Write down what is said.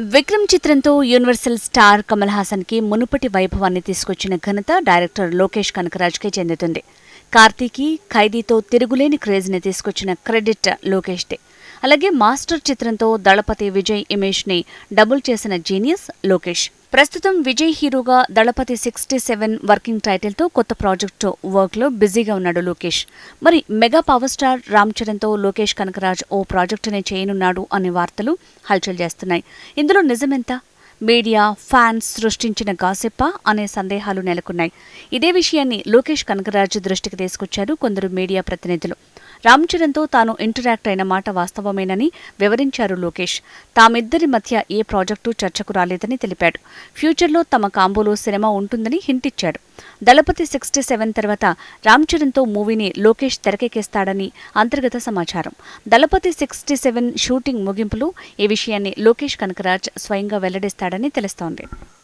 విక్రమ్ చిత్రంతో universal star Kamal హాసన్కి మునుపటి వైభవాన్ని తీసుకొచ్చిన ఘనత డైరెక్టర్ లోకేష్ కనకరాజ్కే చెందుతుంది. కార్తీకి ఖైదీతో తిరుగులేని క్రేజ్ని తీసుకొచ్చిన క్రెడిట్ లోకేష్దే. అలాగే మాస్టర్ చిత్రంతో దళపతి విజయ్ ఇమేజ్ని డబుల్ చేసిన జీనియస్ లోకేష్. ప్రస్తుతం విజయ్ హీరోగా దళపతి సిక్స్టీ సెవెన్ వర్కింగ్ టైటిల్తో కొత్త ప్రాజెక్టు వర్క్లో బిజీగా ఉన్నాడు లోకేష్. మరి మెగా పవర్ స్టార్ రామ్ చరణ్తో లోకేష్ కనకరాజ్ ఓ ప్రాజెక్టునే చేయనున్నాడు అనే వార్తలు హల్చల్ చేస్తున్నాయి. ఇందులో నిజమెంత? మీడియా ఫ్యాన్స్ సృష్టించిన గాసిప్పా అనే సందేహాలు నెలకొన్నాయి. ఇదే విషయాన్ని లోకేష్ కనకరాజ్ దృష్టికి తీసుకొచ్చారు కొందరు మీడియా ప్రతినిధులు. రామ్ చరణ్తో తాను ఇంటరాక్ట్ అయిన మాట వాస్తవమేనని వివరించారు లోకేష్. తామిద్దరి మధ్య ఏ ప్రాజెక్టు చర్చకు రాలేదని తెలిపాడు. ఫ్యూచర్లో తమ కాంబోలో సినిమా ఉంటుందని హింట్ ఇచ్చాడు. దళపతి సిక్స్టీ సెవెన్ తర్వాత రామ్ చరణ్తో మూవీని లోకేష్ తెరకెక్కిస్తాడని అంతర్గత సమాచారం. దళపతి సిక్స్టీ సెవెన్ షూటింగ్ ముగింపులో ఈ విషయాన్ని లోకేష్ కనకరాజ్ స్వయంగా వెల్లడిస్తాడని తెలుస్తోంది.